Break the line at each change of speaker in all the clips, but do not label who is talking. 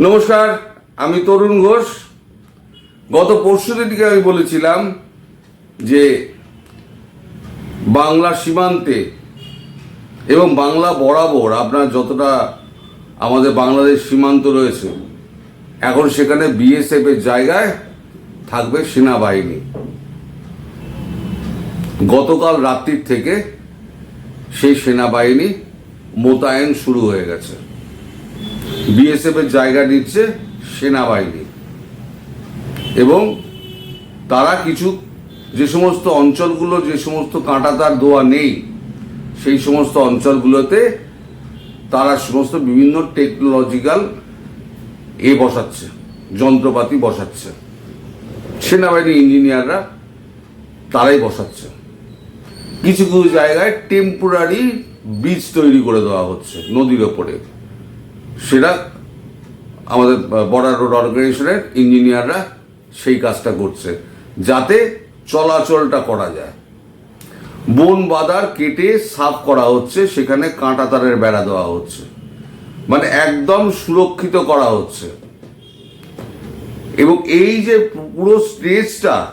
নমস্কার, আমি তরুণ ঘোষ। গত পরশু দিনকে আমি বলেছিলাম যে বাংলা সীমান্তে এবং বাংলা বরাবর আপনার যতটা আমাদের বাংলাদেশ সীমান্ত রয়েছে, এখন সেখানে বিএসএফ এর জায়গায় থাকবে সেনাবাহিনী। গতকাল রাত্রির থেকে সেই সেনাবাহিনী মোতায়েন শুরু হয়ে গেছে। বিএসএফ এর জায়গা নিচ্ছে সেনাবাহিনী। এবং তারা কিছু, যে সমস্ত অঞ্চলগুলো, যে সমস্ত কাঁটাতার দোয়া নেই, সেই সমস্ত অঞ্চলগুলোতে তারা সমস্ত বিভিন্ন টেকনোলজিক্যাল এ বসাচ্ছে, যন্ত্রপাতি বসাচ্ছে। সেনাবাহিনী ইঞ্জিনিয়াররা তারাই বসাচ্ছে। কিছু কিছু জায়গায় টেম্পোরারি বীজ তৈরি করে দেওয়া হচ্ছে, নদীর ওপরে। সেটা আমাদের বর্ডার রোড অর্গানাইজেশনের ইঞ্জিনিয়াররা সেই কাজটা করছে, যাতে চলাচলটা করা যায়। বন বাদার কেটে সাফ করা হচ্ছে, সেখানে কাঁটা তারের বেড়া দেওয়া হচ্ছে। মানে একদম সুরক্ষিত করা হচ্ছে। এবং এই যে পুরো স্টেজটা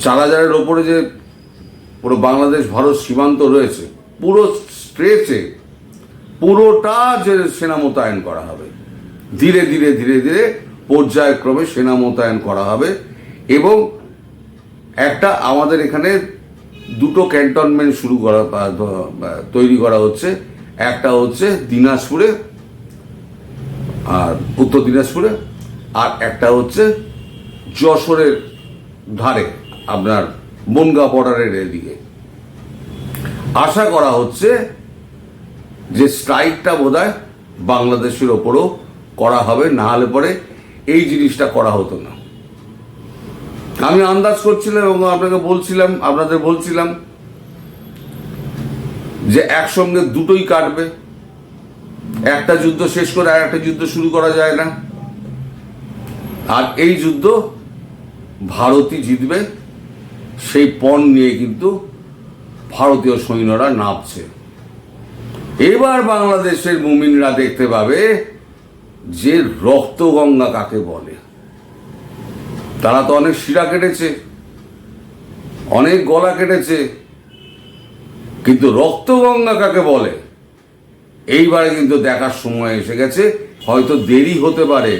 চার হাজারের ওপরে যে পুরো বাংলাদেশ, ভারত সীমান্ত রয়েছে, পুরো স্ট্রেচে পুরোটা যে সেনা মোতায়েন করা হবে। ধীরে ধীরে ধীরে ধীরে পর্যায়ক্রমে সেনা মোতায়েন করা হবে এবং একটা আমাদের এখানে দুটো ক্যান্টনমেন্ট শুরু করা তৈরি করা হচ্ছে। একটা হচ্ছে দিনাজপুরে, আর উত্তর দিনাজপুরে, আর একটা হচ্ছে যশোরের ধারে, আপনার বনগা বর্ডারের এদিকে। আশা করা হচ্ছে যে স্ট্রাইকটা বোধহয় বাংলাদেশের ওপরও করা হবে, না হলে পরে এই জিনিসটা করা হতো না। আমি আন্দাজ করছিলাম এবং আপনাকে বলছিলাম, আপনাদের বলছিলাম যে একসঙ্গে দুটোই কাটবে। একটা যুদ্ধ শেষ করে আর একটা যুদ্ধ শুরু করা যায় না। আর এই যুদ্ধ ভারতই জিতবে, সেই পণ নিয়ে কিন্তু ভারতীয় সৈন্যরা নামছে। এবার বাংলাদেশের মুমিনরা দেখতে পাবে যে রক্তগঙ্গা কাকে বলে। তারা তো অনেক শিরা কেটেছে, অনেক গলা কেটেছে, কিন্তু রক্তগঙ্গা কাকে বলে, এইবারে কিন্তু দেখার সময় এসে গেছে। হয়তো দেরি হতে পারে,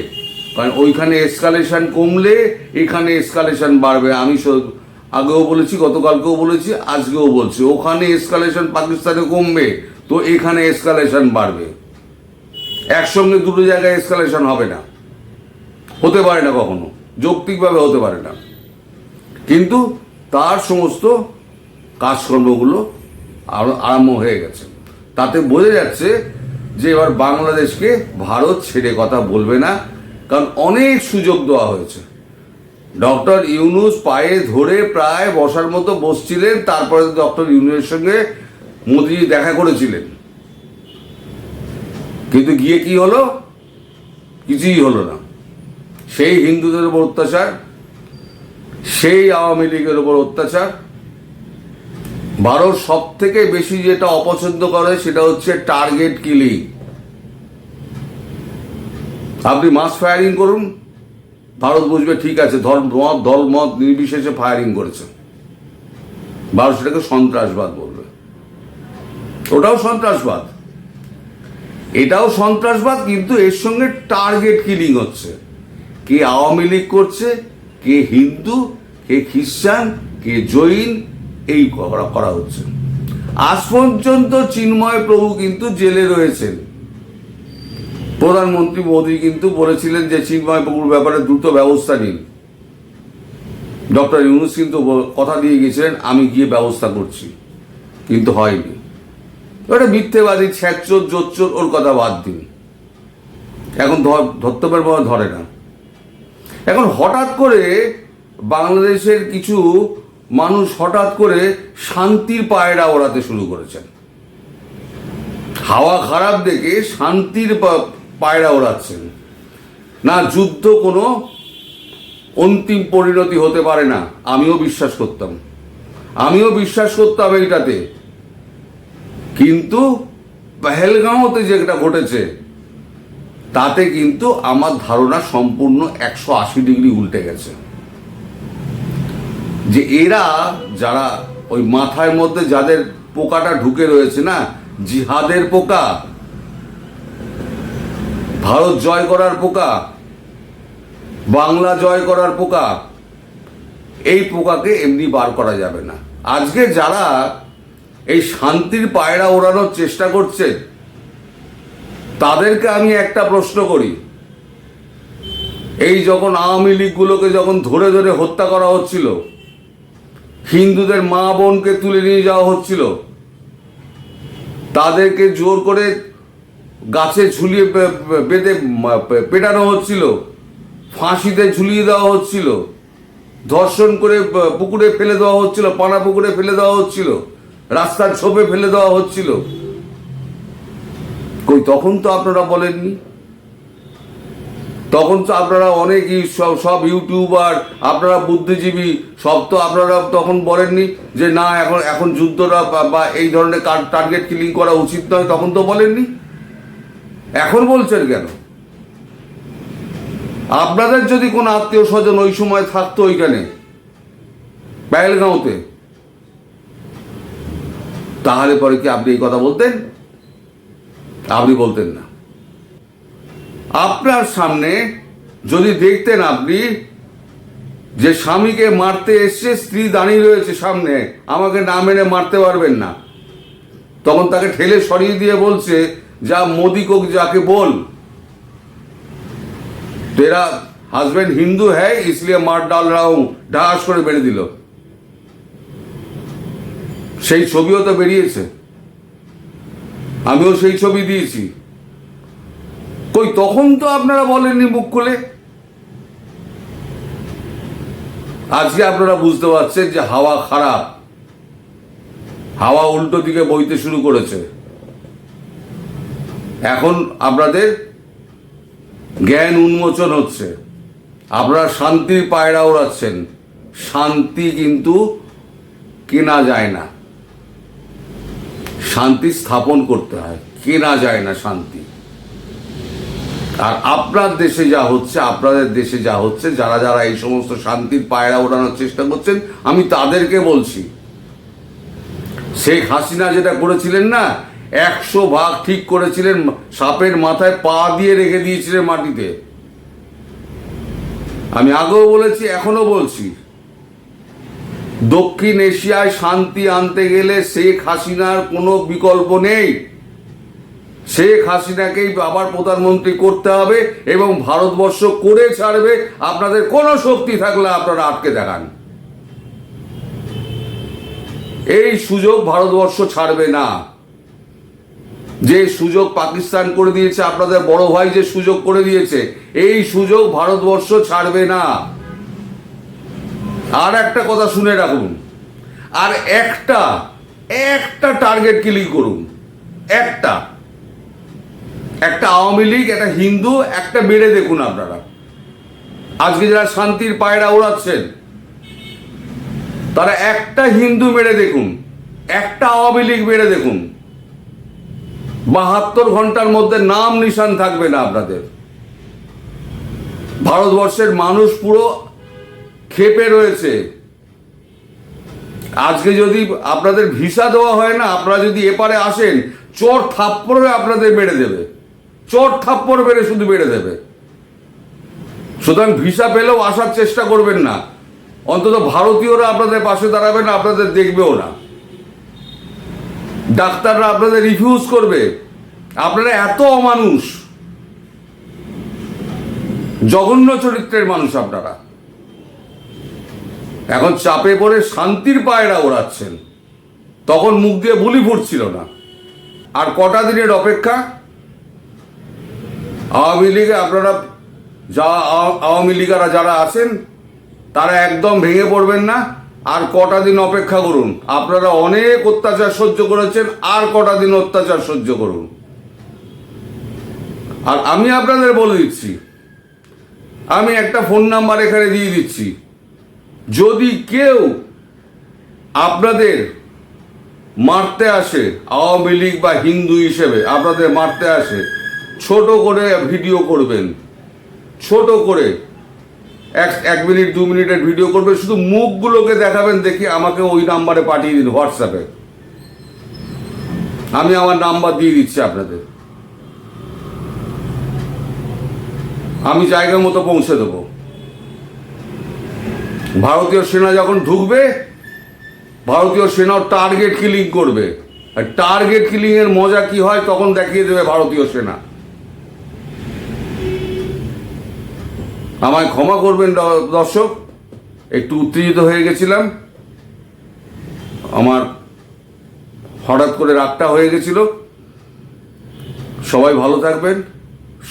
কারণ ওইখানে এসকালেশন কমলে এখানে এসকালেশন বাড়বে। আমি আগেও বলেছি, গতকালকেও বলেছি, আজকেও বলছি, ওখানে এসকালেশন পাকিস্তানে কমবে। তো এখানে এসকালেশন বাড়বে। একসঙ্গে দুটো জায়গায় এসকালেশন হবে না। হতে পারে না কখনো। যৌক্তিকভাবে হতে পারে না। কিন্তু তার সমস্ত কাজকর্মগুলো আর- আরম্ভ হয়ে গেছে। তাতে বোঝা যাচ্ছে যে এবার বাংলাদেশকে ভারত ছেড়ে কথা বলবে না, কারণ অনেক সুযোগ দেওয়া হয়েছে। ডক্টর ইউনুস পায়ে ধরে প্রায় বসার মতো বসছিলেন, তারপরে ডক্টর ইউনুসের সঙ্গে মোদিজি দেখা করেছিলেন। কিন্তু গিয়ে কি হলো? কিছুই হলো না। সেই হিন্দুদের উপর অত্যাচার, সেই আওয়ামী লীগের উপর অত্যাচার। ভারত সব থেকে বেশি যেটা অপছন্দ করে সেটা হচ্ছে টার্গেট কিলিং। আপনি মাস ফায়ারিং করুন, ভারত বুঝবে ঠিক আছে, ধর্ম মত দল মত নির্বিশেষে ফায়ারিং করেছে। ভারত সেটাকে সন্ত্রাসবাদ বলবে ওটাও সন্ত্রাসবাদ। এটাও সন্ত্রাসবাদ, কিন্তু এর সঙ্গে টার্গেট কিলিং হচ্ছে। কে আওয়ামী লীগ করছে, কে হিন্দু, কে খ্রিস্টান, কে জৈন, এই করা হচ্ছে। আজ পর্যন্ত চিন্ময় প্রভু কিন্তু জেলে রয়েছেন। প্রধানমন্ত্রী মোদী কিন্তু বলেছিলেন যে চিন্ময় প্রভুর ব্যাপারে দ্রুত ব্যবস্থা নিন। ডক্টর ইউনুস কিন্তু কথা দিয়ে গেছিলেন, আমি গিয়ে ব্যবস্থা করছি। কিন্তু হয়নি। ওটা মিথ্যেবাদী ছ্যাচোর জোচ্চোর, ওর কথা বাদ দিন এখন ধর- ধরতে পারব ধরে না। এখন হঠাৎ করে বাংলাদেশের কিছু মানুষ হঠাৎ করে শান্তির পায়রা ওড়াতে শুরু করেছেন। হাওয়া খারাপ দেখে শান্তির পায়রা ওড়াচ্ছেন। না, যুদ্ধ কোনো অন্তিম পরিণতি হতে পারে না, আমিও বিশ্বাস করতাম। আমিও বিশ্বাস করতাম এইটাতে। কিন্তু পেহেলগাঁওতে যেটা ঘটেছে, তাতে কিন্তু আমার ধারণা সম্পূর্ণ একশো আশি ডিগ্রি উল্টে গেছে। যে এরা যারা ওই মাথার মধ্যে যাদের পোকাটা ঢুকে রয়েছে না, জিহাদের পোকা, ভারত জয় করার পোকা, বাংলা জয় করার পোকা, এই পোকাকে এমনি বার করা যাবে না। আজকে যারা এই শান্তির পায়রা ওড়ানোর চেষ্টা করছে। তাদেরকে আমি একটা প্রশ্ন করি। এই যখন আওয়ামী লীগগুলোকে যখন ধরে ধরে হত্যা করা হচ্ছিল, হিন্দুদের মা বোনকে তুলে নিয়ে যাওয়া হচ্ছিল, তাদেরকে জোর করে গাছে ঝুলিয়ে বেঁধে পেটানো হচ্ছিল, ফাঁসিতে ঝুলিয়ে দেওয়া হচ্ছিল, ধর্ষণ করে পুকুরে ফেলে দেওয়া হচ্ছিল, পানা পুকুরে ফেলে দেওয়া হচ্ছিল। রাস্তার ছোপে ফেলে দেওয়া হচ্ছিল। কই, তখন তো আপনারা বলেননি? তখন তো আপনারা অনেক সব ইউটিউবার, আপনারা বুদ্ধিজীবী, সব তো আপনারা তখন বলেননি যে না, এখন এখন যুদ্ধটা বা- বা এই ধরনের টার্গেট কিলিং করা উচিত নয়, তখন তো বলেননি? এখন বলছেন কেন? আপনাদের যদি কোনো আত্মীয় স্বজন ওই সময় থাকতো ওইখানে প্যালগাঁওতে তাহলে পরে কি আপনি এই কথা বলতেন আপনি বলতেন না আপনার সামনে যদি দেখতেন আপনি যে স্বামীকে মারতে এসছে স্ত্রী দাঁড়িয়ে রয়েছে সামনে আমাকে না মেনে মারতে পারবেন না তখন তাকে ঠেলে সরিয়ে দিয়ে বলছে যা মোদি को जाके बोल तेरा हस्बैंड हिंदू है इसलिए मार डाल रहा हूं ঢাস করে বেড়ে দিল সেই ছবিও তো বেরিয়েছে। আমিও সেই ছবি দিয়েছি। কই, তখন তো আপনারা বলেননি মুখ খুলে? আজকে আপনারা বুঝতে পারছেন যে হাওয়া খারাপ। হাওয়া উল্টো দিকে বইতে শুরু করেছে। এখন আপনাদের জ্ঞান উন্মোচন হচ্ছে। আপনারা শান্তির পায়রা ওড়াচ্ছেন শান্তি কিন্তু কেনা যায় না। শান্তি স্থাপন করতে হয়। কেনা যায় না শান্তি। আর আপনার দেশে যা হচ্ছে, আপনাদের দেশে যা হচ্ছে, যারা যারা এই সমস্ত শান্তির পায়রা ওড়ানোর চেষ্টা করছেন, আমি তাদেরকে বলছি। শেখ হাসিনা যেটা করেছিলেন না, একশো ভাগ ঠিক করেছিলেন, সাপের মাথায় পা দিয়ে রেখে দিয়েছিলেন মাটিতে। আমি আগেও বলেছি এখনও বলছি। দক্ষিণ এশিয়ায় শান্তি আনতে গেলে শেখ হাসিনার কোনো বিকল্প নেই। শেখ হাসিনাকেই আবার প্রধানমন্ত্রী করতে হবে এবং ভারতবর্ষ করে ছাড়বে। আপনাদের কোনো শক্তি থাকলে আপনারা আটকে দেখান। এই সুযোগ ভারতবর্ষ ছাড়বে না। যে সুযোগ পাকিস্তান করে দিয়েছে, আপনাদের বড় ভাই যে সুযোগ করে দিয়েছে, এই সুযোগ ভারতবর্ষ ছাড়বে না। আর একটা কথা শুনে রাখুন। আর একটা একটা টার্গেট ক্লিক করুন। একটা। একটা আওয়ামী লীগ, একটা হিন্দু, একটা বেড়ে দেখুন আপনারা। আজকে যারা শান্তির পায়রা উড়াচ্ছেন তারা একটা হিন্দু মেরে দেখুন, একটা আওয়ামী লীগ মেরে দেখুন। বাহাত্তর ঘণ্টার মধ্যে নাম নিশান থাকবে না আপনাদের। ভারতবর্ষের মানুষ পুরো ক্ষেপে রয়েছে। আজকে যদি আপনাদের ভিসা দেওয়া হয় না, আপনারা যদি এপারে আসেন, চোর থাপ্পড়ে আপনাদের বেড়ে দেবে। চোর থাপ্পড় বেড়ে শুধু বেড়ে দেবে। সুতরাং ভিসা পেলেও আসার চেষ্টা করবেন না। অন্তত ভারতীয়রা আপনাদের পাশে দাঁড়াবে না, আপনাদের দেখবেও না। ডাক্তাররা আপনাদের রিফিউজ করবে। আপনারা এত অমানুষ। জঘন্য চরিত্রের মানুষ আপনারা। এখন চাপে পড়ে শান্তির পায়রা ওড়াচ্ছেন। তখন মুখ দিয়ে বুলি ফুটছিল না। আর কটা দিনের অপেক্ষা? আওয়ামী লীগে আপনারা যা আওয়া- আওয়ামী লীগারা যারা আছেন, তারা একদম ভেঙে পড়বেন না। আর কটা দিন অপেক্ষা করুন। আপনারা অনেক অত্যাচার সহ্য করেছেন, আর কটা দিন অত্যাচার সহ্য করুন। আর আমি আপনাদের বলে দিচ্ছি, আমি একটা ফোন নাম্বার এখানে দিয়ে দিচ্ছি। যদি কেউ আপনাদের মারতে আসে, আওয়ামী লীগ বা হিন্দু হিসেবে আপনাদের মারতে আসে, ছোট করে ভিডিও করবেন। ছোট করে এক এক মিনিট, দু মিনিটের ভিডিও করবেন, শুধু মুখগুলোকে দেখাবেন, দেখি আমাকে ওই নাম্বারে পাঠিয়ে দিন হোয়াটসঅ্যাপে। আমি আমার নাম্বার দিয়ে দিচ্ছি আপনাদের। আমি জায়গা মতো পৌঁছে দেবো। ভারতীয় সেনা যখন ঢুকবে, ভারতীয় সেনা টার্গেট কিলিং করবে। আর টার্গেট কিলিং এর মজা কি হয় তখন দেখিয়ে দেবে ভারতীয় সেনা। আমায় ক্ষমা করবেন দর্শক, একটু উত্তেজিত হয়ে গেছিলাম। আমার হঠাৎ করে রাগটা হয়ে গেছিল। সবাই ভালো থাকবেন,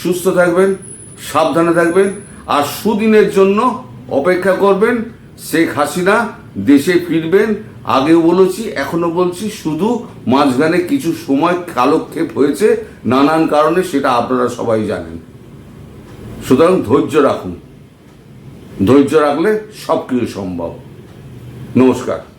সুস্থ থাকবেন, সাবধানে থাকবেন। আর সুদিনের জন্য অপেক্ষা করবেন, শেখ হাসিনা দেশে ফিরবেন, আগেও বলেছি এখনও বলছি, শুধু মাঝখানে কিছু সময় কালক্ষেপ হয়েছে, নানান কারণে সেটা আপনারা সবাই জানেন। সুতরাং ধৈর্য রাখুন। ধৈর্য রাখলে সব কিছু সম্ভব। নমস্কার।